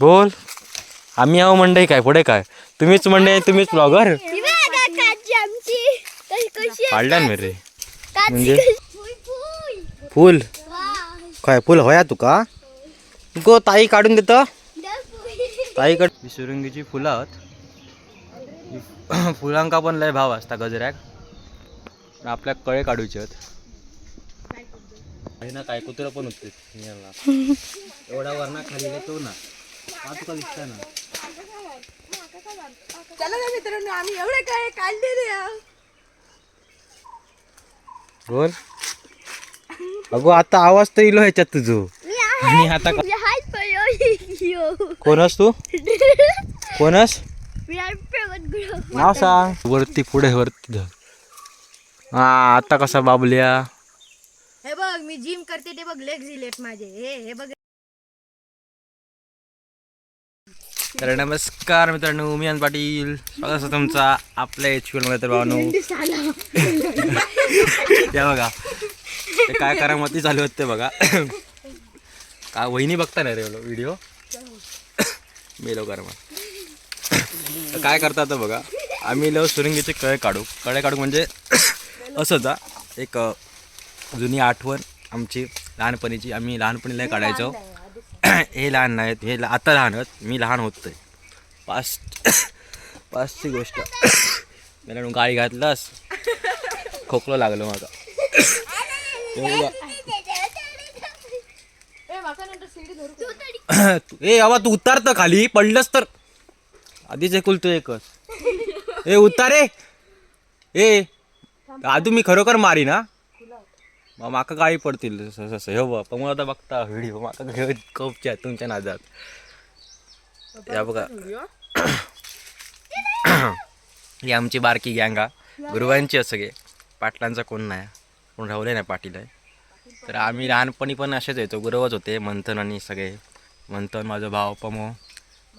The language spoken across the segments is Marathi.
बोल. आम्ही आहो मंडई काय पुढे काय? तुम्हीच मंडई तुम्हीच ब्लॉगर ही बघा ना रे म्हणजे? फुल, काय फुल होया तुका गो ताई काढून देत. ताई फुल. ताईकड फुलं फुलांका पण लय भाव असता गजऱ्याक. आपल्या कळे काढूचे आहेत. ना काय कुत्र पण होते एवढा वरणा खाली तो ना. तुका दिसता ना चला ना मित्रांनो आम्ही एवढे काय काढलेले. बोल. अगो आता आवाज तर इलो ह्याच्यात तुझो. आणि आता का-. कोणस तू? कोणस. नाव सांग. वरती पुढे वरती धर. हा आता कसा बाबल्या? हे बघ मी जिम करते ते बघ लेग रिलेट माझे. हे हे बघ. तर नमस्कार मित्रांनो मी अनंत पाटील. स्वागत असं तुमचा आपल्या एच मध्ये तर भावनो. या बघा. ते काय करामती चालू होते बघा. का वहिनी बघता नाही रे व्हिडिओ मेलो करमा तर काय करतात तर बघा. आम्ही लो सुरंगीचे कळे काढू. कळे काढू म्हणजे असंच हा, एक जुनी आठवण आमची लहानपणीची. आम्ही लहानपणी लय काढायचो. हे लहान नाहीत हे आता लहान आहेत. मी लहान होतोय. पास्ट पास्टची गोष्ट. मला गाडी घातलास. खोकलो लागलो माझा. हे ए बाबा तू उतार तर खाली. पडलंस तर. आधीच एकुलतो एकच. ए उतार ए. आधू मी खरोखर मारी ना माका गाळी पडतील जसं जसं हो बा पण मला आता बघता व्हिडिओ माका घेऊन कोपच्या तुमच्या नादात. या बघा. ही आमची बारकी गँग हा. गुरुवांची आहे सगळे. पाटलांचा कोण नाही. कोण राहुले नाही पाटील आहे. तर आम्ही लहानपणी पण असेच यायचो गुरुवच होते मंथन आणि सगळे. मंथन माझा भाव पमो.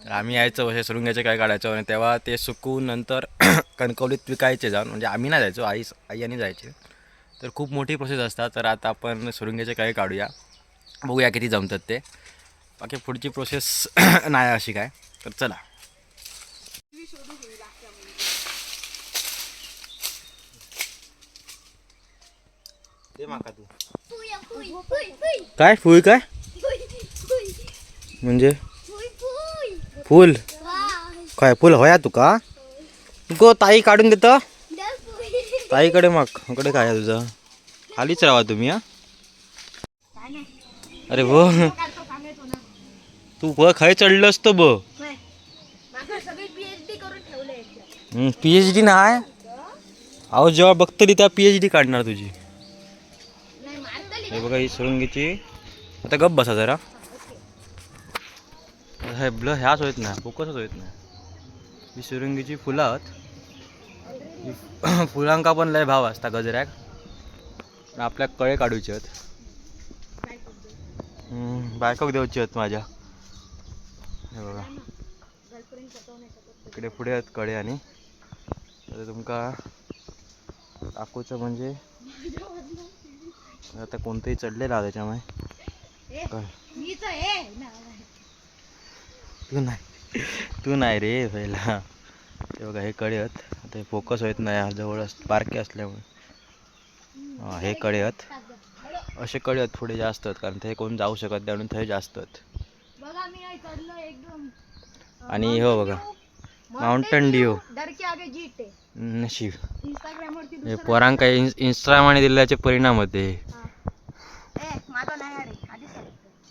तर आम्ही यायचो असे सुरुंगाचे काय काढायचो आणि तेव्हा ते सुकून नंतर कणकवलीत विकायचे जाऊन. म्हणजे आम्ही नाही जायचो आई आई आणि जायचे. तर खूप मोठी प्रोसेस असतात. तर आता आपण सुरुंगेचे काही काढूया. बघूया किती जमतात ते. बाकी पुढची प्रोसेस नाही अशी काय. तर चला. काय? फुल काय. म्हणजे? फुल. काय? फुल होया तुका? गो ताई काढून देत. ताईकडे मग. कडे काय आहे तुझं? खालीच राहा तुम्ही हा? अरे ब तू ब खाय चढलं असतं ब. पी एच डी नाही? अहो जेव्हा बघतली तेव्हा पी एच डी काढणार तुझी. हे बघा ही सुरुंगीची आता गप बसा जरा. हे ब्ल ह्याच होत नाही फोकसच होत नाही. ही सुरुंगीची फुलं आहेत फुलांका पण लय भाव असता गजऱ्याक. पण आपल्या कळे काढूचे आहेत. बायकोक देऊचे आहेत माझ्या. हे बघा. इकडे पुढे आहेत कळे आणि. तर तुमका दाखवचं म्हणजे आता कोणतंही चढलेलं आहे त्याच्यामुळे. तू नाही. तू नाही रे पहिला. ते बघा हे कडे आहेत. हे फोकस होत नाही जवळ बारके असल्यामुळे. हा कडे आहेत असे कडे आहेत पुढे जास्त आहेत कारण ते कोण जाऊ शकत नाही म्हणून ते जास्त आहेत बघा मी आहे चढलो एकदम. आणि हो बघा. माउंटन आहे. नशीब. हे पोरांका इंस्टाग्राम दिल्याचे परिणाम होते.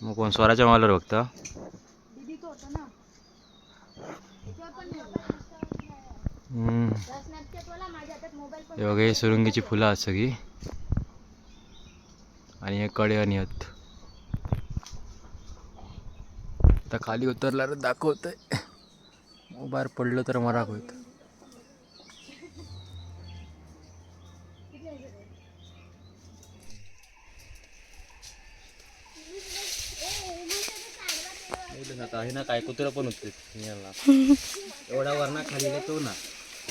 मग कोण स्वराच्या मालावर बघता दीदीचं होतं ना हम्म. स्नॅपचॅटवाला माझ्या हातात मोबाईल पण हे बघा हे सुरंगीची फुलं आहेत सगळी. आणि हे कडे आणि आहेत आता खाली उतरल्यावर दाखवत आहे मोबाईल पडलं तर मराक होत आता हे ना काय कुत्र पण होते. एवढा वरणा खाली तो ना.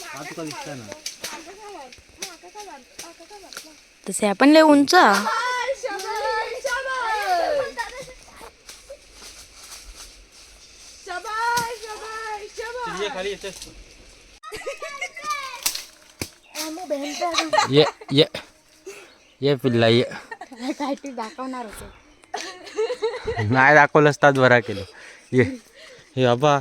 तुका दिसता ना? तसे आपण लय उंच. ये ये. ये पिल्ला ये. दाखवणार होते. नाही दाखवलंच तात बरा केलं ये. हे बाबा.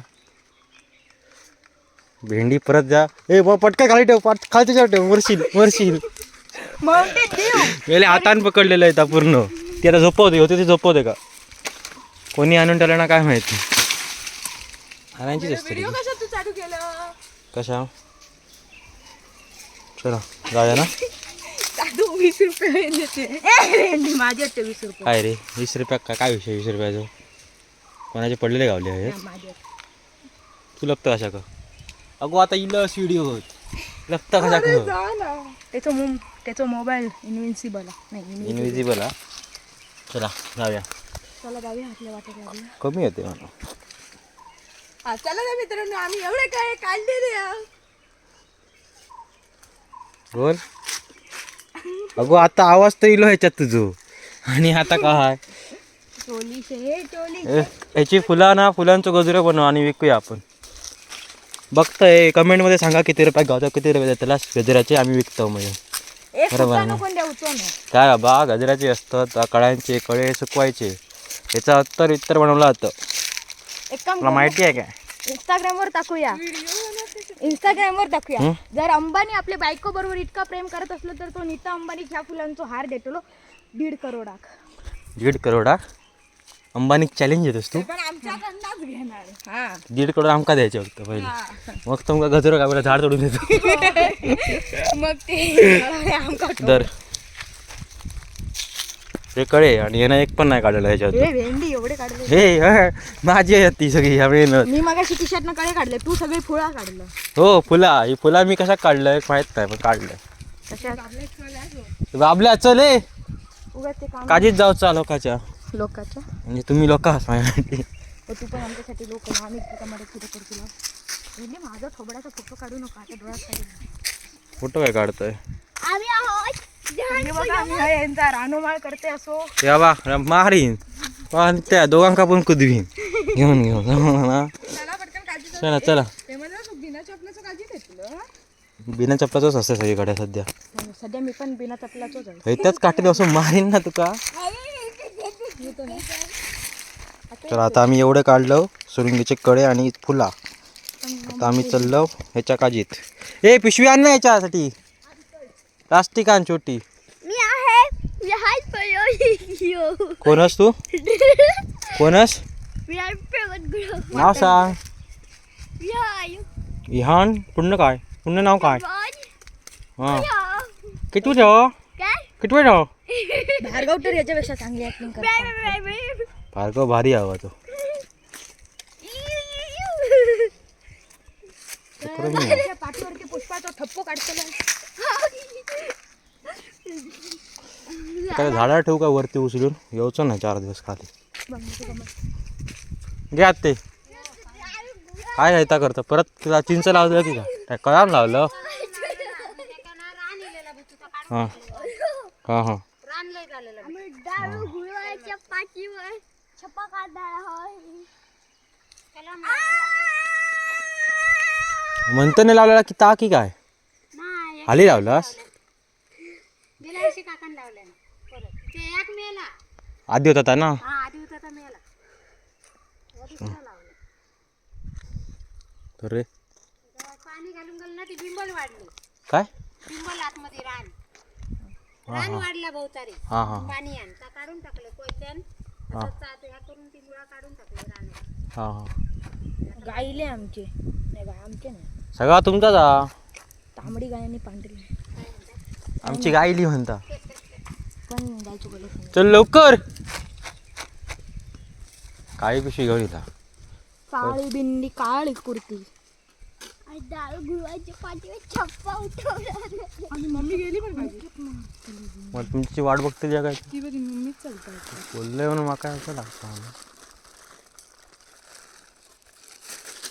भेंडी परत जा. ए बा पटका खाली ठेव पट खाली त्याच्यावर ठेव माउंटेन देव गेले हातान पकडलेलं आहे पूर्ण. ती आता झोपवते होते ते झोपवते का? कोणी आणून ठेवलं ना काय माहिती. आणायचीच असते. कशा तू चालू जाऊया ना. वीस रुपये माझे वीस रुपये. काय रे वीस रुपया का काय विषय वीस रुपयाचं? कोणाचे पडलेले गावले आहेत? माझे तू लपतं कशा का? अगो आता इलस व्हिडिओ होत. लपता कशा का त्याचं मो त्याचा मोबाईल इनविन्सिबल नाही इनविजिबल हा चला जाऊया. चला जाऊया आपल्या कमी होते म्हणा. हा, चला ना मित्रांनो आम्ही एवढे काय काढलेले आहे. बोल. अगो आता आवाज तर इलो ह्याच्यात तुझो. आणि आता काय? टोली शे टोली ए, ह्याची फुलं ना फुलांचं गजरे बनव आणि विकूया आपण. बघतोय कमेंटमध्ये सांगा किती रुपये गावतो किती रुपये त्याला गजऱ्याचे आम्ही विकतो म्हणजे बरोबर ना. काय बाबा गजऱ्याचे असतात कळ्यांचे कळे सुकवायचे. याचा अत्तर इतर बनवलं जातं. एक काम तुला माहिती आहे काय इंस्टाग्राम वर टाकूया. इंस्टाग्राम वर टाकूया? जर अंबानी आपल्या बायको बरोबर इतका प्रेम करत असलो तर तो नीता अंबानी ह्या फुलांचा हार देतो दीड करोडाक दीड करोडा अंबानी चॅलेंज येतोस तू? पण आमच्याकडनंच घेणार. हा. दीड करोड आमका द्यायचे फक्त पहिले. मग तुमका गजर बरं झाड तोडून देतो. मग ते आमका दर. ते कळे आणि यांना एक पण नाही काढलेलं ह्याच्यात हे भेंडी एवढे काढले. हे ह, माझी आहे ती सगळी ह्या मी मगाशी कडे काढले तू सगळे फुळा काढलं. हो फुला. ही फुला मी कशा काढलंय माहीत नाही पण काढलंय कशा बाबल्या चल ए. उगाच ते काम काजीच जाऊ चा लोकाच्या. लोकांच्या. म्हणजे तुम्ही लोक आहात माझ्यासाठी. हो तू पण आमच्यासाठी लोक आम्ही तुझ्या मदत कुठे करतो म्हणजे माझा थोबड्याचा फोटो काढू नका. आता डोळ्यात काढू फोटो काय काढतोय? आम्ही आहोत. बघा आम्ही हा यांचा रानोमाळ करते असो. या बा मारीन. पण त्या दोघांका पण कुदवीन. घेऊन घेऊन. चला चला बिना चपलाचंच असते सगळीकडे सध्या. सध्या मी पण बिना चपलाचोच आहे. इथंच काटेल असं मारीन ना तुका. तर आता आम्ही एवढं काढलं सुरुंगीचे कडे आणि फुला. आता आम्ही चाललो ह्याच्या काजीत. ए पिशवी आण ना याच्यासाठी. प्लास्टिक आण छोटी. मी आहे. मी हाय पयो कोणस तू? कोणस नाव सांग. इहान पुण्य काय? पुण्य नाव काय? हां. या. कितवी ठेव काय? कितवी ठेव भार्गव तर याच्यापेक्षा चांगली भार्गव भारी हवा तो करून मी. त्याच्या पाठीवरती पुष्पाचा ठप्पो काढतो त्याला झाडावर ठेवू का वरती उचलून? येऊच ना चार दिवस खाली. घे आत ते काय घ्यायचा करतं? परत तुला चिंच लावलं की काय? काय कळाम लावलं? हां. हां हां. छप्पा काढणार म्हणतं नाही लावलेला की ता की काय? नाही हाली लावलास? गेल्या वर्षी काकान लावलं ना. परत. ते एक मेला. आधी होता ना? हा आधी होता तर मेला. तर रे. तेव्हा पाणी घालून घालून ना ती बिंबल वाढली. काय? बिंबल आतमध्ये रान. रान वाढला बहुतारी हां हां. पाणी आण. का काढून टाकलं कोयत्यान. हा. हां हां. गाईले आमचे. नाही गाय आमचे नाही. सगळा तुमचाच हा? तांबडी गाय आणि पांढरी. आमची गायली म्हणता. पण गायची बोलत नाही. चल लवकर. काळी पिशवी घेऊन येता काळी बिंडी काळी कुर्ती. आणि दारू गुळवाच्या पाठीवर छप्पा उठवला. आणि मम्मी गेली पण माझी मग तुमची वाट बघते ज्या काय ती बघ मम्मीच चालतात बोललंय म्हणून माका असं लागतं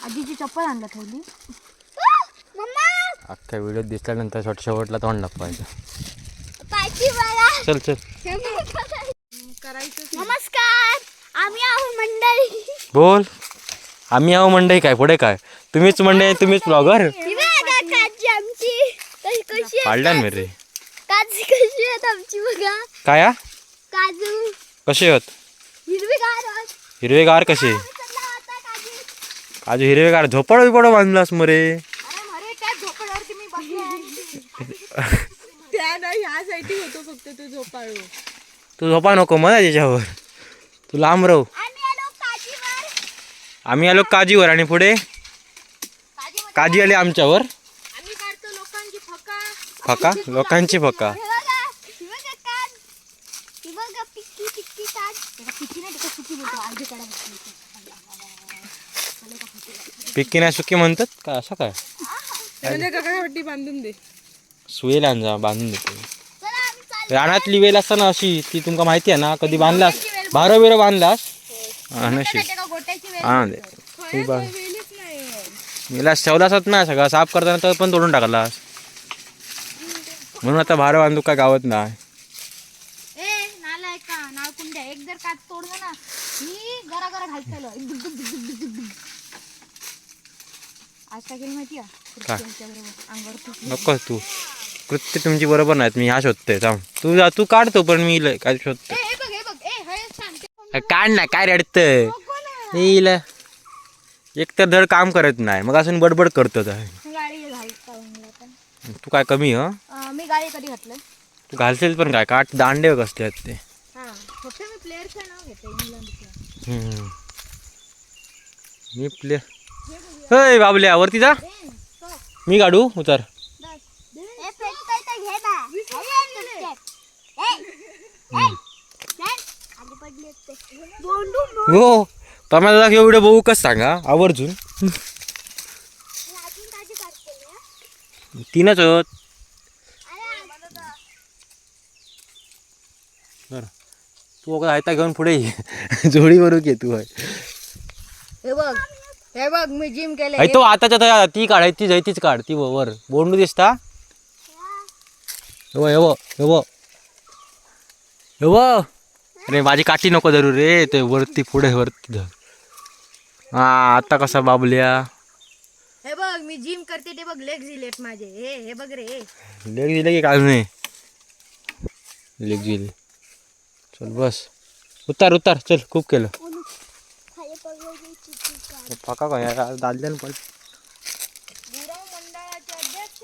आजीची चप्पल आणला ठेवली. मम्मा अख्ख्या व्हिडिओत दिसल्यानंतर शेवट शेवटला तोंड दाखवायचं. चल चल. नमस्कार. आम्ही आहो मंडळी. बोल. आम्ही आहो मंडई काय? पुढे काय? तुम्हीच म्हणजे तुम्हीच ब्लॉगर काजी आमची. कशी कशी पाळल्या ना रे काजी कशी आहेत आमची बघा. काय हा? काजू. कसे होत हिरवीगार हिरवेगार कसे? काजी. हिरवेगार. झोपड बिपड बांधलास मरे. अरे मरे त्या झोपड्यावरती मी बसले त्या ना ह्या साईडची होतो फक्त तो झोपाळू. तू झोपा नको मला त्याच्यावर. तू लांब राहू. आम्ही आलो काजीवर. आम्ही आलो काजीवर आणि पुढे? काजी आली आमच्यावर. आम्ही काढतो लोकांची फका. फका? लोकांची फका हे बघा हे बघा काज हे बघा पिक्की पिक्की काज पिक्की नाही त्याचा पिक्की पिक्की नाही सुकी म्हणतात? काय असं काय? पट्टी बांधून दे? सुयेल आणजा बांधून देतो. चला आम्ही चाललो रानातली वेल असता ना अशी ती तुमका माहिती आहे ना कधी बांधलास? बारा बिरं बांधलास? नशी हा दे. ठेवलासच ना सगळा साफ करताना तर पण तोडून टाकलास. म्हणून आता भार बांधू काय गावत नाही ए नाला का नाळ कुंड्या एक जर काच तोडलं ना मी गरा गरा घालतलो आज काय केलं माहिती काय? बरोबर अंगावर तूप नको तू. कृत्य तुमची बरोबर नाहीत मी ह्या शोधते थांब. तू जा तू काढतो पण मी लय काय शोधते काढ ना काय रडतं येईल एक तर धड काम करत नाही मग असून बडबड करतो तू काय कमी ह? मी गाडी कधी घातलं तू घालशील पण काय काट दांडे कसले आहेत ते. मी प्लेअरचं नाव घेते इंग्लंडचं. हम्म. मी प्ले हय बाबल्या वरती जा. मी काढू? उतर. हो. पेटतंय तर हो एवढं बघू कस सांगा आवर्जून. तीनच होत बरं. तू आयता घेऊन पुढे जोडी बरोबर घे तू. हे बघ. हे बघ मी जिम केले तो आताच्या आता ती काढ आहे तीच काढ ती वर वर. बोंडू दिसता? हेव हेव हेव हेव अरे माझी काठी नको धरू रे ते वरती पुढे वरती धर. हा आता कसा बाबल्या? हे बघ मी जिम करते ते बघ लेग जिलेट माझे. हे हे बघ रे. लेग दिले की काय नाही? लेग दिले चल बस. उतार उतार चल खूप केलं. फका काय दादल्यान पण गुराव मंडळाचे अध्यक्ष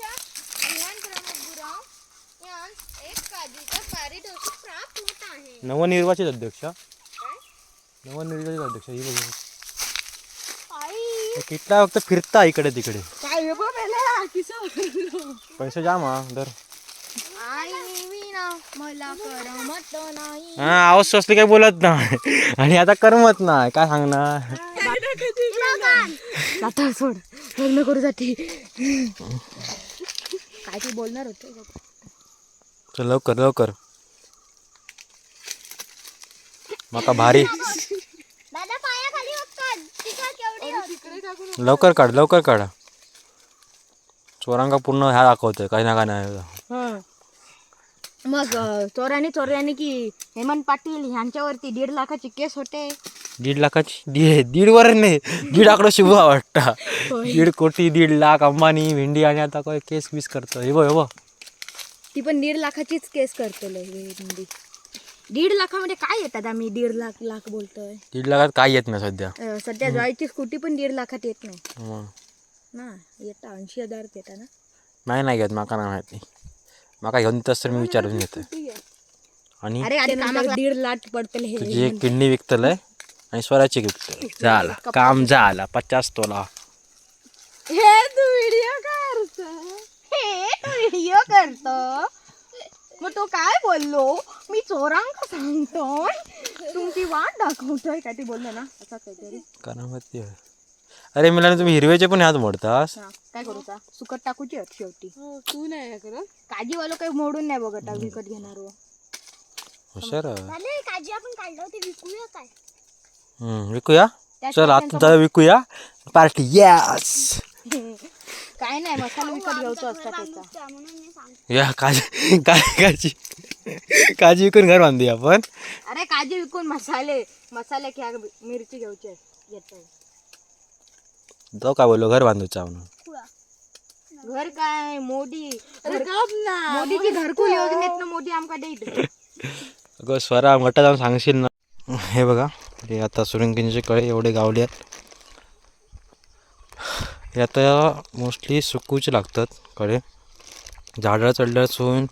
विहान प्रमुख गुराव यांस एक काजीचा पारितोषिक प्राप्त होत आहे. नवनिर्वाचित अध्यक्ष। नवनिर्वाचित अध्यक्ष ही बघ। आई! किटला फक्त फिरता इकडे तिकडे। काय हे बघ मेला किसा पैसे जाम हा दर आई विना मला करमत नाही. हा आवाज असले काय बोलत नाही. आणि आता करमत नाही काय सांगणार? आता सोड. लग्न करू जाते काय ती बोलणार होते? चल लवकर लवकर. माका भारी. दादा पायाखाली केवढी लवकर काढ लवकर काढा. चोरांका पूर्ण ह्या दाखवतोय काही ना काय नाही. मग चोराने चोराने की हेमंत पाटील ह्यांच्यावरती दीड लाखाची केस होते? दीड लाखाची दीड दीड वर नाही दीड आकडा शुभ वाटता. दीड कोटी दीड लाख अंबानी भेंडी आणि आता काय केस बीस करतो हे बघ हे बघ. ती पण दीड लाखाचीच केस करतो दीड लाखामध्ये काय येतात आम्ही? दीड लाख लाख बोलतोय. दीड लाखात काय येत नाही सध्या. अं, सध्या जॉयची स्कूटी पण दीड लाखात येत नाही. ना येता ऐंशी हजार येतात ना. नाही नाही घेत माका नाही माहिती. माका घेऊन तस तर मी विचारून घेतो आणि अरे अरे कामाला दीड लाख पडतले हे तुझी एक किडनी विकतलंय? आणि स्वराची विकतलंय झाला. काम झाला. पचास तोला. हे तू व्हिडिओ करतो व्हिडिओ करतो. मग तो काय बोललो? मी चोरांक सांगतो. तुमची वाट दाखवतोय काय ते बोललो ना. असा काहीतरी. करामती होय. अरे मला तुम्ही हिरव्याचे पण ह्यात मोडतास. हा, काय करूचा सुकट टाकूची आहेत शेवटी. हो, तू नाही हे करत. काजीवालो काही मोडून नाही बघत. हा विकत घेणार हो. हुशार आहे. काजी आपण काढलो ते विकूया काय? विकूया? चल आता जाऊया विकूया. पार्टी यस काय नाही मसाला विकत घ्यायचो असता त्याचा या काजी काय काजी काजी विकून घर बांधूया आपण. अरे काजी विकून मसाले मसाले घ्या मिरची घ्यायची घेतो तो काय बोललो घर बांधूचा म्हणून. घर काय मोदी. मोदीची घरकुल योजनेत मोदी आमका देत अगं स्वरा मोठा जाऊन सांगशील ना. हे बघा. हे आता सुरंगींचे कळे एवढे गावले आहेत. हे आता मोस्टली सुकूचे लागतात कळे. झाडाला चढल्यासून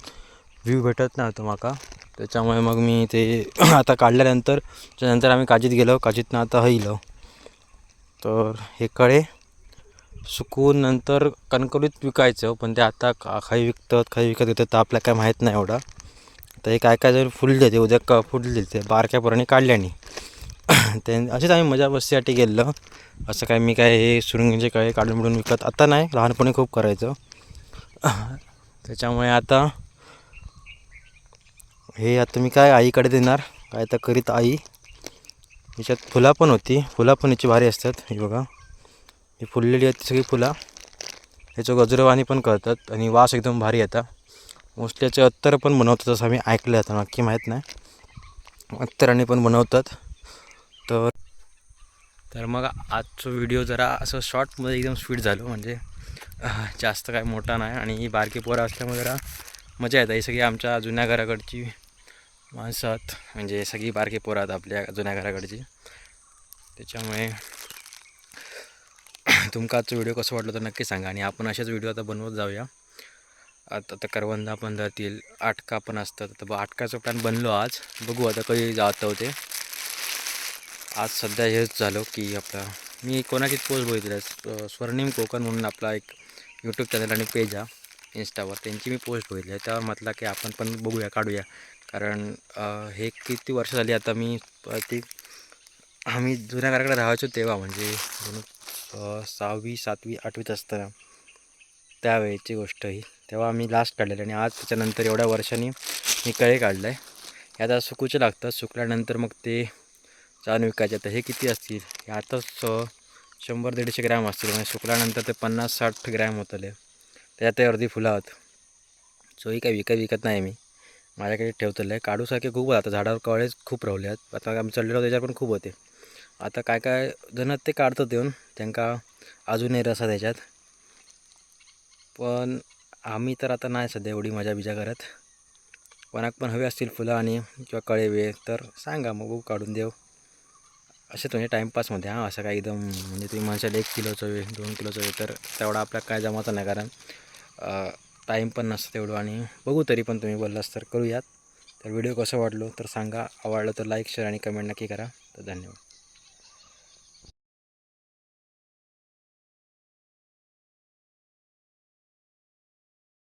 व्ह्यू भेटत नाही होतं माका. त्याच्यामुळे मग मी ते आता काढल्यानंतर त्याच्यानंतर आम्ही काजीत गेलो. काजीतनं आता हईलो. तर हे कळे सुकून नंतर कणकवलीत विकायचं पण ते आता का काही विकतात काही विकत घेतात तर आपल्याला काय माहीत नाही एवढा. तर हे काय काय जर फुलले ते उद्या क फुलले ते बारक्या काढल्याने. ते असेच आम्ही मजा बस्तीसाठी गेलो असं काय मी काय हे सुरुंगीचे काय काढून बिडून विकत आता नाही लहानपणी खूप करायचं. त्याच्यामुळे आता हे आता मी काय आईकडे देणार काय तर करीत आई. याच्यात फुला पण होती फुला पण याची भारी असतात हे बघा. ही फुललेली आहेत सगळी फुला. ह्याचं गजरवाणी पण करतात आणि वास एकदम भारी येतात मोस्टली याचे अत्तर पण बनवतात असं आम्ही ऐकलं आता नक्की माहीत नाही. अत्तराने पण बनवतात. तर तर मग आजचा व्हिडिओ जरा असं शॉर्टमध्ये एकदम स्पीड झालो. म्हणजे जास्त काय मोठा नाही आणि ही बारकी पोरं असल्यामुळे जरा मजा येते. ही सगळी आमच्या जुन्या घराकडची माणसं आहेत. म्हणजे सगळी बारकी पोरं आहेत आपल्या जुन्या घराकडची. त्याच्यामुळे तुमका आजचा व्हिडिओ कसं वाटलं तर नक्की सांगा. आणि आपण असेच व्हिडिओ आता बनवत जाऊया. आता आता करवंदा पण जातील आटका पण असतात. तर आटकाचं प्लॅन बनलो आज. बघू आता कधी जात होते आज सध्या हेच झालं की आपला मी कोणाचीच पोस्ट बघितली आहे स्वर्णिम कोकण म्हणून आपला एक यूट्यूब चॅनल आणि पेज आहे इंस्टावर त्यांची मी पोस्ट बघितली आहे. त्यावर म्हटलं की आपण पण बघूया काढूया. कारण हे किती वर्ष झाली आता मी ती आम्ही जुन्या घराकडे राहायचो तेव्हा. म्हणजे सहावी सातवी आठवीत असताना. त्यावेळेची गोष्ट ही. तेव्हा आम्ही लास्ट काढलेलं आणि आज त्याच्यानंतर एवढ्या वर्षांनी मी कळे काढलं आहे याचा आता लागतं. सुकल्यानंतर मग ते जाऊन विकायचे आता हे किती असतील? हे आताच शंभर दीडशे ग्रॅम असतील. म्हणजे सुकल्यानंतर ते पन्नास साठ ग्रॅम होतले. त्याच्यात ते अर्धी फुलं आहोत. सो ही काही विकत विकत नाही मी. माझ्याकडे ठेवतलं. आहे काढूसारखे खूप आता झाडावर कळेच खूप रावले आहेत. आता आम्ही चढलेलो त्याच्यावर पण खूप होते. आता काय काय जण ते काढतात येऊन. त्यांना अजूनही रसा त्याच्यात. पण आम्ही तर आता नाही सध्या एवढी मजा बिजा करत. कोणाक पण हवे असतील फुलं आणि किंवा कळे तर सांगा. मग काढून देऊ. असे तुम्ही टाईमपासमध्ये हां असं काय एकदम म्हणजे तुम्ही म्हणशाल एक किलोचं वे दोन किलोचं वे तर तेवढा आपल्या काय जमाचं नाही कारण टाईम पण नसतं तेवढं. आणि बघू तरी पण तुम्ही बोललास तर करूयात. तर व्हिडिओ कसं वाटलो तर सांगा आवडलं तर लाईक शेअर आणि कमेंट नक्की करा. तर धन्यवाद.